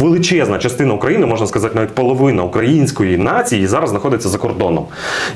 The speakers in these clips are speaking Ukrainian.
Величезна частина України, можна сказати, навіть половина української нації зараз знаходиться за кордоном.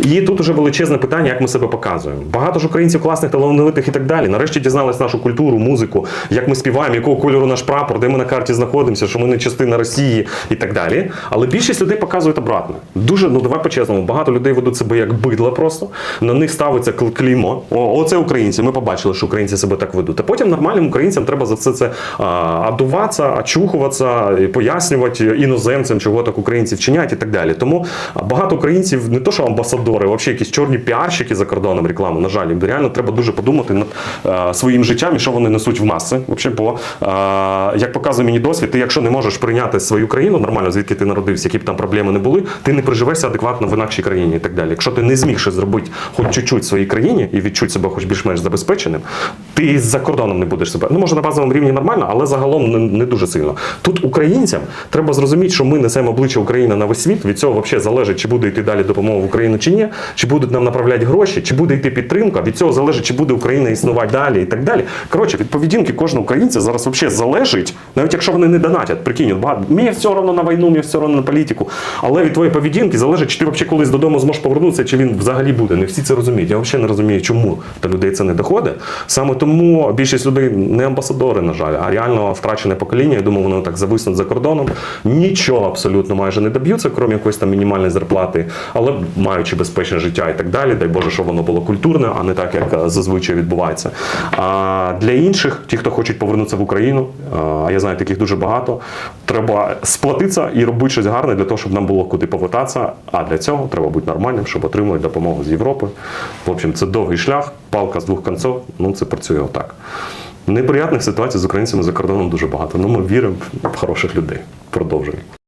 І тут уже величезне питання, як ми себе показуємо. Багато ж українців класних, талановитих і так далі. Нарешті дізнались нашу культуру, музику, як ми співаємо, якого кольору наш прапор, де ми на карті знаходимося, що ми не частина Росії і так далі. Але більшість людей показують обратно. Дуже, ну давай по-чесному, багато людей ведуть себе як бидла просто. На них ставиться кл- клеймо. О, оце українці. Ми побачили, що українці себе так ведуть. А потім нормальним українцям треба за все це а, адуватися, очухуватися, пояснювати іноземцям, чого так українці вчиняють і так далі. Тому багато українців не то, що амбасадори, а якісь чорні піарщики за кордоном реклами. На жаль, реально треба дуже подумати над а, своїм життям і що вони несуть в маси. Взагалі, бо а, як показує мені досвід, ти якщо не можеш прийняти свою країну нормально, звідки ти народився, які б там проблеми не були, ти не приживешся адекватно в інакшій країні і так далі. Якщо ти не зміг ще зробити хоч чуть-чуть своїй країні і відчути себе хоч більш-менш забезпеченим, ти за кордоном не будеш себе. Ну може на базовому рівні нормально, але загалом не, не дуже сильно. Тут українцям треба зрозуміти, що ми несемо обличчя України на весь світ. Від цього взагалі залежить, чи буде йти далі допомога в Україну чи ні, чи будуть нам направляти гроші, чи буде йти підтримка. Від цього залежить, чи буде Україна існувати далі і так далі. Коротше, від поведінки кожного українця зараз взагалі залежить, навіть якщо вони не донатять. Прикинь, багато мені все одно на війну, мені все одно на політику. Але від твоєї поведінки залежить, чи ти взагалі колись додому зможеш повернутися, чи він взагалі буде. Не всі це розуміють. Я взагалі не розумію, чому до людей це не доходить. Саме тому більшість людей не амбасадори, на жаль, а реально втрачене покоління. Я думаю, воно так зависнуть за кордоном. Нічого абсолютно майже не доб'ються, крім якоїсь там мінімальної зарплати, але маючи безпечне життя і так далі. Дай Боже, щоб воно було культурне, а не так, як е, зазвичай відбувається. А для інших, ті, хто хочуть повернутися в Україну, а я знаю таких дуже багато. Треба сплатитися і робити щось гарне для того, щоб нам було куди повертатися. А для цього треба бути нормальним, щоб отримувати допомогу з Європи. В общем, це довгий шлях, палка з двох конців. Ну це працює отак. Неприятних ситуацій з українцями за кордоном дуже багато. Ну ми віримо в хороших людей. Продовжуємо.